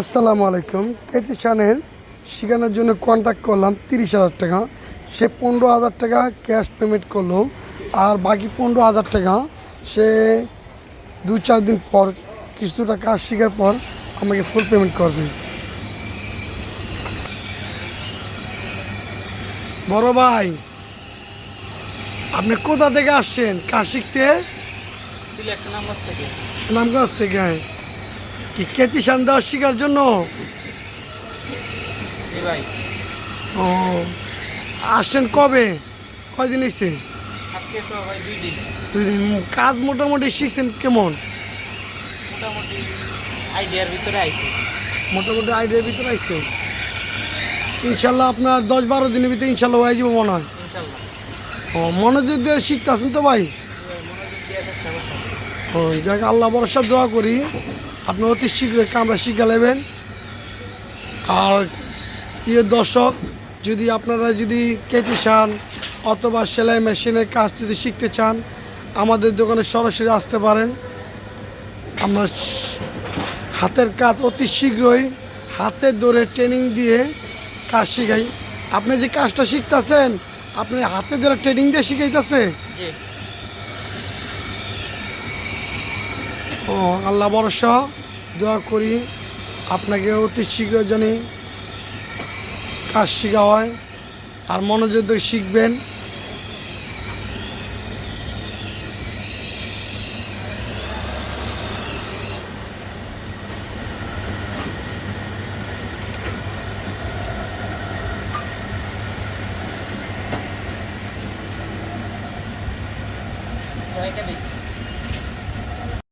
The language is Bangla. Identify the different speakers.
Speaker 1: আসসালামু আলাইকুম। কেচি চ্যানেল শেখানোর জন্য কন্ট্যাক্ট করলাম তিরিশ হাজার টাকা। সে পনেরো হাজার টাকা ক্যাশ পেমেন্ট করল। আর বাকি পনেরো হাজার টাকা সে দু চার দিন পর কিছুটা কাজ শেখার পর আমাকে ফুল পেমেন্ট করবে। বড় ভাই আপনি কোথা থেকে আসছেন? কাজ শিখতে সুনামগঞ্জ থেকে। কি কেচি সান দেওয়া শেখার জন্য? ও আসছেন কবে? কয়দিন এসছে
Speaker 2: দুই দিন।
Speaker 1: কাজ মোটামুটি শিখছেন কেমন?
Speaker 2: মোটামুটি আইডিয়ার ভিতরে আইছে।
Speaker 1: মোটামুটি আইডিয়ার ভিতরে আসছে ইনশাল্লাহ আপনার দশ বারো দিনের ভিতরে ইনশাল্লাহ হয়ে যাব মনে হয়। ও মনোযোগ দিয়ে শিখতে আসেন তো ভাই। ও যাকে আল্লাহ ভরসা দোয়া করি। আপনি অতি শীঘ্রই কামরা শিখে নেবেন। আর প্রিয় দর্শক, যদি আপনারা যদি কেটে চান অথবা সেলাই মেশিনের কাজ যদি শিখতে চান, আমাদের দোকানে সরাসরি আসতে পারেন। আমরা হাতের কাজ অতি শীঘ্রই হাতে ধরে ট্রেনিং দিয়ে কাজ শিখাই। আপনি যে কাজটা শিখতেছেন, আপনি হাতে ধরে ট্রেনিং দিয়ে শিখাইতেছে? ও আল্লাহ বরসা দোয়া করি আপনাকে অতি শীঘ্র জানি কাজ শিখা হয় আর মনোযোগ দিয়ে শিখবেন।